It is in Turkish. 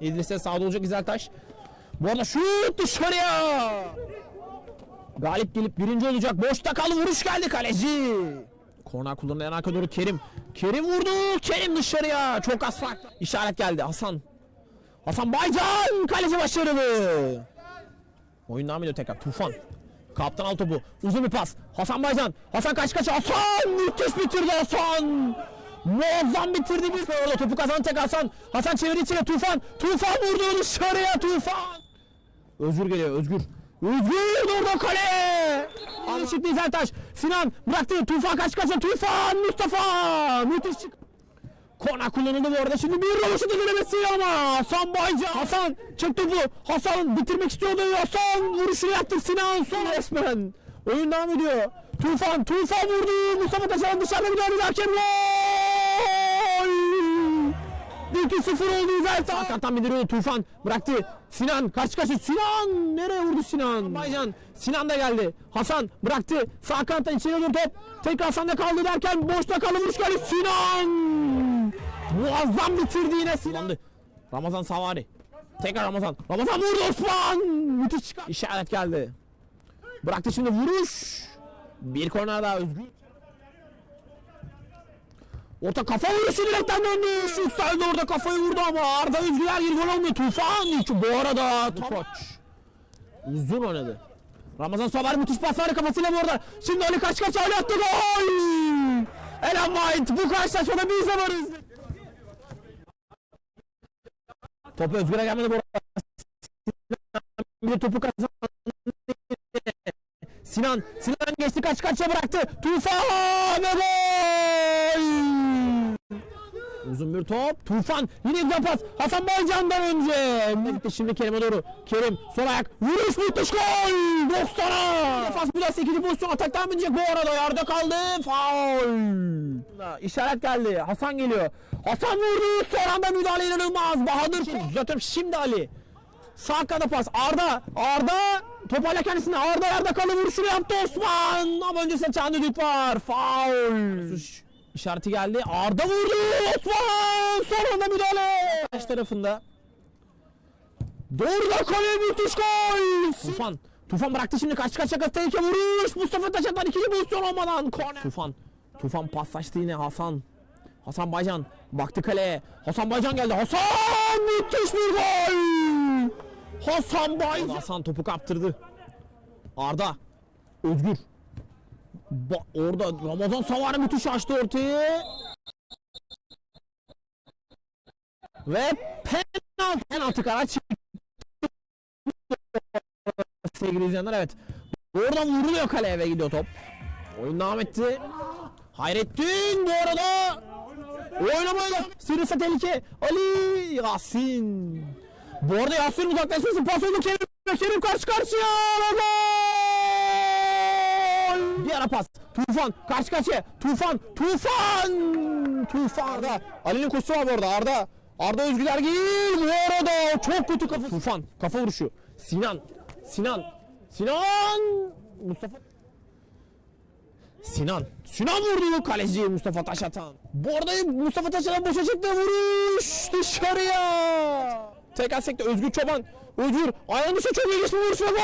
İdris'e sağda olacak güzel taş. Bu arada şut dışarıya. Galip gelip birinci olacak. Boşta kalı vuruş geldi kaleci. Korner kullanılan arka doğru Kerim. Kerim vurdu. Kerim dışarıya. Çok az fark. İşaret geldi Hasan. Hasan Baycan kaleci başarılı. Oyun devam ediyor tekrar. Tufan. Kaptan al topu. Uzun bir pas. Hasan Baycan. Hasan kaç kaç. Hasan müthiş bitirdi Hasan. Muazzam bitirdi bir orada topu kazandı tek Hasan. Hasan çeviri içine Tufan. Tufan vurdu dışarıya Tufan. Özgür geliyor Özgür. Özgür orada kale. Alışık Nizel Taş. Sinan bıraktı. Tufan kaç kaça. Tufan Mustafa. Müthiş çık. Kona kullanıldı bu arada. Şimdi bir roboşu da denemesi ama Hasan Baycan. Hasan çek topu. Hasan bitirmek istiyordu. Hasan vuruşunu yaptı. Sinan son resmen. Oyun devam ediyor. Tufan, Tufan vurdu. Mustafa Taşan dışarıda bir daha hakem gol. 2-0 oldu Üzelta. Hakikaten bindiriyordu Tufan. Bıraktı. Sinan kaç kaç Sinan nereye vurdu Sinan? Baycan. Sinan da geldi. Hasan bıraktı. Sağ kanattan içeri doğru top. Tekrar Hasan'da kaldı derken boşta kaldı vuruş geldi. Sinan. Muazzam bitirdi yine Sinan. Ramazan Savari. Tekrar Ramazan. Ramazan vurdu Osman. Müthiş çıkar. İşaret geldi. Bıraktı şimdi vuruş. Bir korner daha Özgür. Orta kafa vuruşu direkten döndü. Yükseldi orada kafayı vurdu ama Arda Özgüler bir gol olmuyor. Tufan iki bu arada. Koç. Uzun oynadı. Ramazan Sober müthiş pas verdi kafasıyla bu arada. Şimdi Ali kaç kaç Ali attı gol. Ellen White bu karşılaşmada biz de varız. Topu Özgür'e gelmedi bu arada. Bir topu kazandı. Sinan, Sinan geçti kaç kaçça bıraktı. Tufan ve gol! Uzun bir top. Tufan yine güzel pas. Hasan Baycan'dan önce. Gitti şimdi Kerim'e doğru. Kerim sol ayak. Vuruş müthiş gol. 90'a. Defans biraz 8. pozisyon ataktan binecek bu arada. Yerde kaldı. Faul. İşaret geldi. Hasan geliyor. Hasan vurdu. Son anda müdahale inanılmaz. Bahadır. Zaten şimdi Ali. Sağ kanada pas. Arda. Arda. Top hala kendisinde. Arda yerde kalı vuruşunu yaptı Osman. Ama öncesinde çan düdük var. Faul. İşareti geldi. Arda vurdu. Osman. Son anda müdahale. Baş tarafında. Doğru da kale müthiş gol. Tufan. Tufan bıraktı şimdi karşı karşıya kaz tehlike vuruş. Mustafa Taşat'tan ikinci pozisyon olmadan. Korner. Tufan. Tufan paslaştı yine Hasan. Hasan Baycan baktı kaleye. Hasan Baycan geldi. Hasan müthiş bir gol. Hasan Baycan. Hasan topu kaptırdı. Arda. Özgür. Ba- orada Ramazan Savari müthiş açtı ortayı. Ve penaltı, penaltı karar çıktı. Sevgili izleyenler evet. Oradan vuruluyor kaleye ve gidiyor top. Oyun devam etti. Hayrettin bu arada oynamayla Sırısa tehlike Ali Yasin Bu arada Yasin uzaklaşması pas oldu Kerim Kerim karşı karşıya ve gol Bir ara pas Tufan karşı karşıya Tufan Tufan Tufan Arda Ali'nin koşusu var bu Arda Arda Özgüler değil bu arada çok kötü kafa Tufan kafa vuruşu Sinan Sinan Sinan Mustafa Sinan. Sinan vurdu kaleci Mustafa Taşatan. Bu arada Mustafa Taşatan boşa çıktı. Vuruş dışarıya. Tekrar sekte Özgür Çoban. Özgür ayağını dışı çok ilginç bir vuruş. Çok